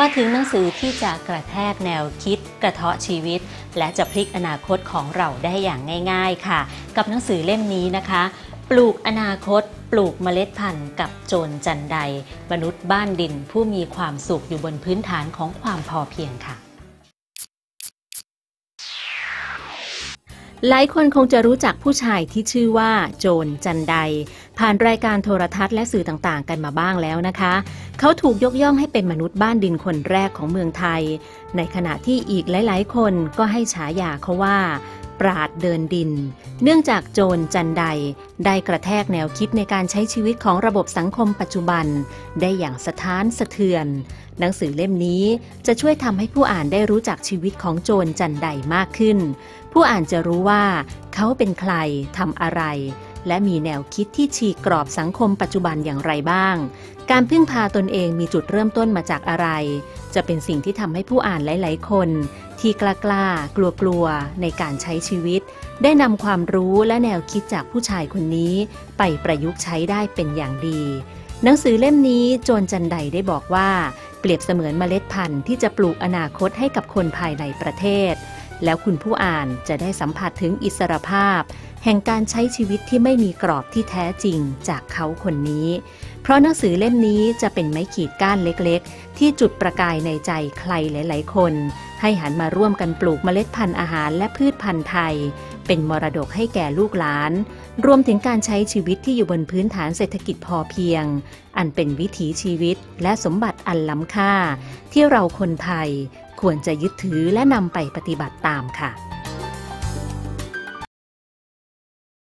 มาถึงหนังสือที่จะกระแทกแนวคิดกระเทาะชีวิต และจะพลิกอนาคตของเราได้อย่างง่าย ๆค่ะ กับหนังสือเล่มนี้นะคะ ปลูกอนาคต ปลูกเมล็ดพันธุ์กับโจรจันไดมนุษย์บ้านดินผู้มีความสุขอยู่บนพื้นฐานของความพอเพียงค่ะ หลายคนคงจะรู้จักผู้ชายที่ชื่อว่า โจนจันได ผ่านรายการโทรทัศน์และสื่อต่างๆ กันมาบ้างแล้วนะคะ เขาถูกยกย่องให้เป็นมนุษย์บ้านดินคนแรกของเมืองไทย ในขณะที่อีกหลายๆ คนก็ให้ฉายาเขาว่า ปราดเดินดิน เนื่องจากโจรจันไดได้กระแทกแนวคิดในการใช้ชีวิตของระบบสังคมปัจจุบัน ได้อย่างสะท้านสะเทือน หนังสือเล่มนี้จะช่วยทำให้ผู้อ่านได้รู้จักชีวิตของโจรจันไดมากขึ้น ผู้อ่านจะรู้ว่า เขาเป็นใครทำอะไร และมีแนวคิดที่ฉีกกรอบสังคมปัจจุบันอย่างไรบ้าง การพึ่งพาตนเองมีจุดเริ่มต้นมาจากอะไร จะเป็นสิ่งที่ทำให้ผู้อ่านหลาย ๆ คน ที่กล้ากล้ากลัวกลัวในการใช้ชีวิต ได้นำความรู้และแนวคิดจากผู้ชายคนนี้ ไปประยุกต์ใช้ได้เป็นอย่างดี หนังสือเล่มนี้โจรจันไดได้บอกว่า เปรียบเสมือนเมล็ดพันธุ์ที่จะปลูกอนาคตให้กับคนภายในประเทศ แล้วคุณผู้อ่านจะได้สัมผัสถึงอิสรภาพ แห่งการใช้ชีวิตที่ไม่มีกรอบที่แท้จริงจากเขาคนนี้ เพราะหนังสือเล่มนี้จะเป็นไม้ขีดก้านเล็กๆ ที่จุดประกายในใจใครหลาย ๆ คน ให้หันมาร่วมกันปลูกเมล็ดพันธุ์อาหารและพืชพันธุ์ไทย เป็นมรดกให้แก่ลูกหลาน รวมถึงการใช้ชีวิตที่อยู่บนพื้นฐานเศรษฐกิจพอเพียง อันเป็นวิถีชีวิตและสมบัติอันล้ำค่า ที่เราคนไทย ควรจะยึดถือและนำไปปฏิบัติตามค่ะ